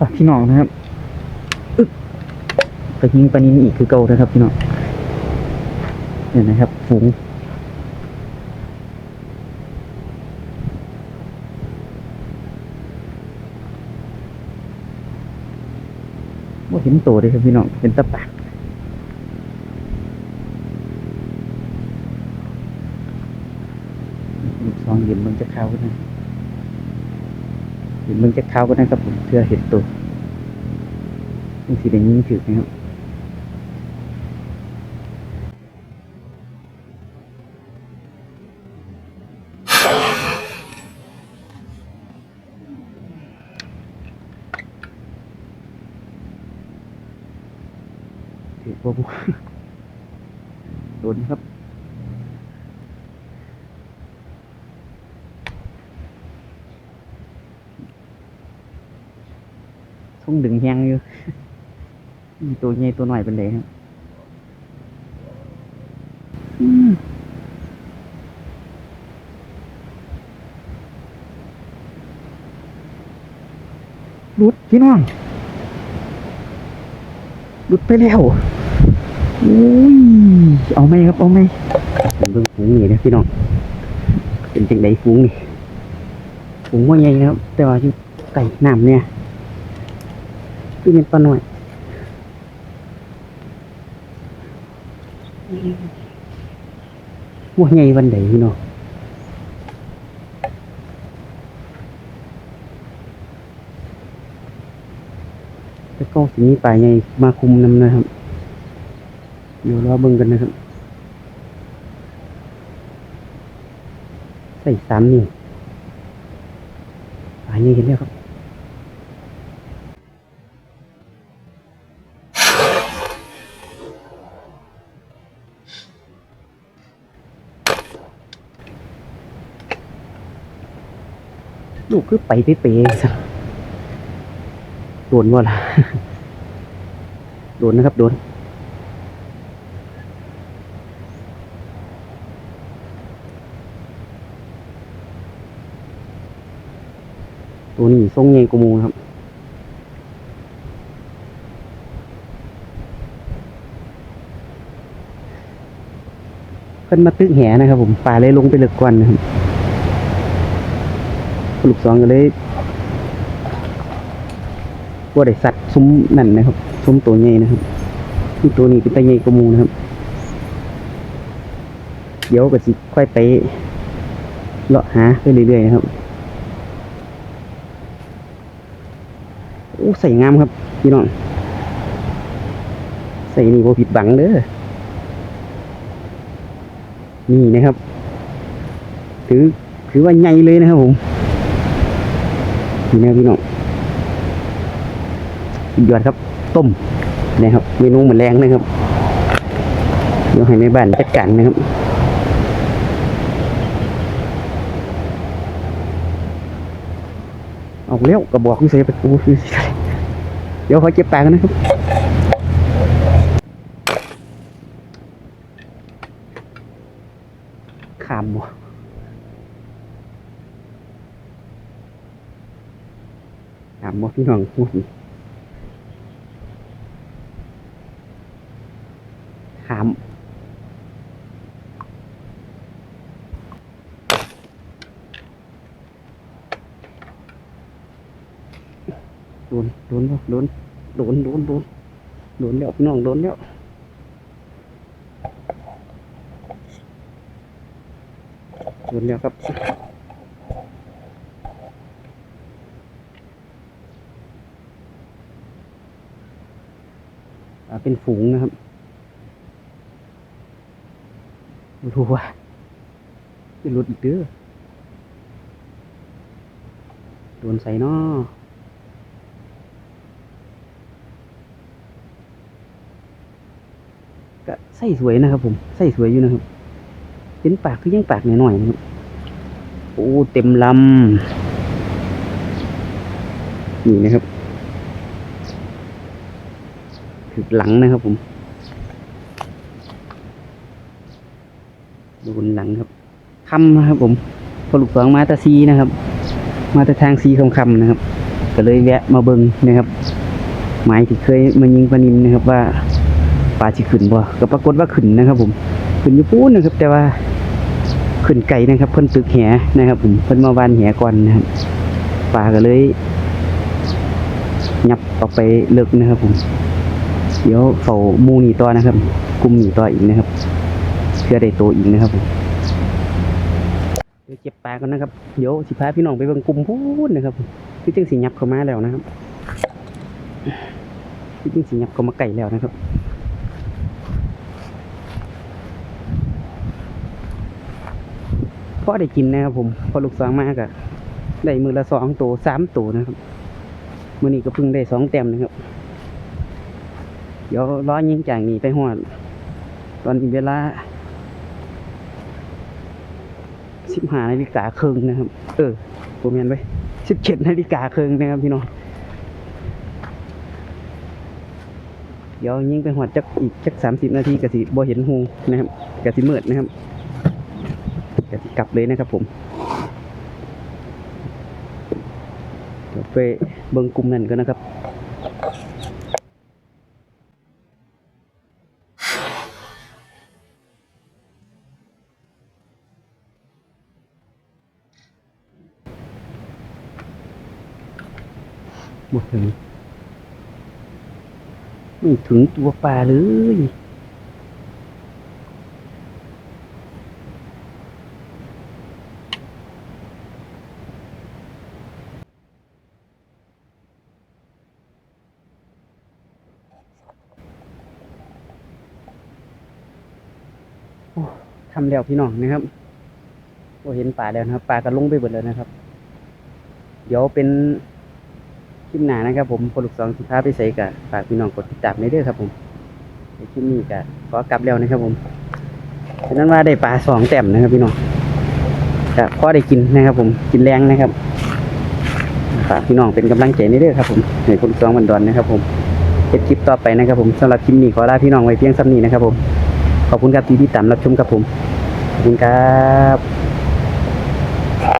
อะพี่น้องนะครับอึ๊บไปยิงปลานินอีกคือเก่านะครับ พี่น้องเนี่ยนะครับ ฝูงว่าเห็นตัวเลยครับพี่น้องเป็นตะปากซองเห็นมันจะเข้ากันนะ เห็นมันจะเข้ากันนะครับผมเพื่อเห็นตัวนี่สีแดงยิ่งถือนะครับถือพวกโดนครับ thông đừng hang như tôi nghe tôi nói vấn đề không Ừm. lút พี่น้องหลุดไปแล้วอุ้ยเอาไหมครับ เอาไหมเป็นเบิ่งฝูงนี่นะพี่น้อง เป็นจังไดฝูงนี่ฝูงว่าใหญ่นะครับ แต่ว่าอยู่ใต้น้ำเนี่ย คือเป็นปลาหน่อยหัวใหญ่วันใดพี่น้องแต่ก็สิมีปลาใหญ่มาคุมนำนะครับ เดี๋ยวรอเบิ่งกันนะครับ ใส่สามนิ้วปลาใหญ่เห็นแล้วครับ ลูกคือไปเป๊ะๆสัโดนว่าล่ะโดนนะครับ โดน ตัวนี้ทรงใหญ่กว่าหมูครับเพิ่นมาตึกแหนะครับผมปลาเลยลงไปเลึกกว่านะครับ ลูกสองก็เลยว่าได้สัตว์ซุ้มนั่นนะครับซุ้มตัวใหญ่นะครับที่ตัวนี้เป็นตัวใหญ่กว่าหมูนะครับ เดี๋ยวก็สิค่อยไปเลาะหาไปเรื่อยๆนะครับโอ้ใส่งามครับพี่น้องใส่นี่โบผิดบังเด้อนี่นะครับ ถือถือว่าใหญ่เลยนะครับผม นี่พี่น้องสุดยอดครับต้มนะครับเมนูเหมือนแรงนะครับเดี๋ยวให้ในบ้านจัดการนะครับออกเลี้ยวกระบอกคุณเสียไปกูคือสิเดี๋ยวขอเจ็บปากนะครับขามบ่ามบ่พี่น้องพูดขามโดนโดนบ่โดนโดนโดนโดนโดนแล้วพี่น้องโดนแล้วโดนแล้วครับ เป็นฝูงนะครับรู้ว่าจะหลุดอีกเด้อโดนใส่นอก็ใส่สวยนะครับผมใส่สวยอยู่นะครับ เป็นปากคือยังปากหน่อยๆนะครับโอ้ เต็มลำนี่นะครับ ถึกหลังนะครับผมโดนหลังครับคำนะครับผมพอลูกสองมาตาซีนะครับ มาแต่ทางซีคำคำนะครับ ก็เลยแวะมาเบิงนะครับหมายที่เคยมายิงปานินนะครับว่าปลาสิขึ้นบ่ก็ปรากฏว่าขึ้นนะครับ ผมขึ้นอยู่ปูนนะครับ แต่ว่าขึ้นไก่นะครับ เพิ่นตึกแหนะครับ ผมเพิ่นมาวานแหก่อนนะครับปลาก็เลยยับออกไปเลิกนะครับผม เดี๋ยวเฝ้ามูนี่ต่อนะครับกลุ่มนี่ต่ออีกนะครับเพื่อได้โตอีกนะครับเดี๋ยวเก็บปลากันนะครับเดี๋ยวสิพาพี่น้องไปเบิ่งกลุ่มพูนนะครับพี่จึงสิยับเข้ามาแล้วนะครับที่จริงสิยับก็มาไก่แล้วนะครับพอได้กินนะครับผมพอลูกสองมากอะได้มือละสองตัวสามตัวนะครับมือนี้ก็เพิ่งได้สองเต็มนะครับ เดี๋ยวร้อยิงจากนี้ไปหอดตอนเวลาสิบห้านาฬิกาครึ่งนะครับ เออผมเห็นไปสิบเจ็ดนาฬิกาครึ่งนะครับพี่น้องเดี๋ยวยิงไปหอดจักอีกจักสามสิบนาทีกะสิบ่เห็นหูนะครับกะสิมืดนะครับกะสิกลับเลยนะครับผมเดี๋ยวไปเบิ่งกลุ่มนั้นกันนะครับ หมดถึงไม่ถึงตัวปลาเลยโอ้ทำแล้วพี่น้องนะครับโอ้เห็นปลาแล้วนะครับปลาก็ลงไปหมดแล้วนะครับ เดี๋ยวเป็น คลิปหน้านะครับ ผมพอลูกสองสิพาไปใส่กับฝากพี่น้องกดติดตามในเด้อครับผมในคลิปนี้ก็ขอกลับแล้วนะครับผมฉะนั้นว่าได้ปลาสองแต้มนะครับพี่น้องก็พอได้กินนะครับ ผมกินแรงนะครับฝากพี่น้องเป็นกำลังใจในเด้อครับผมในคนสองบันดอนนะครับ ผมเฮ็ดคลิปต่อไปนะครับ ผมสำหรับคลิปนี้ขอลาพี่น้องไว้เพียงซ้ำนี้นะครับ ผมขอบคุณครับที่ติดตามรับชมครับผมขอบคุณครับ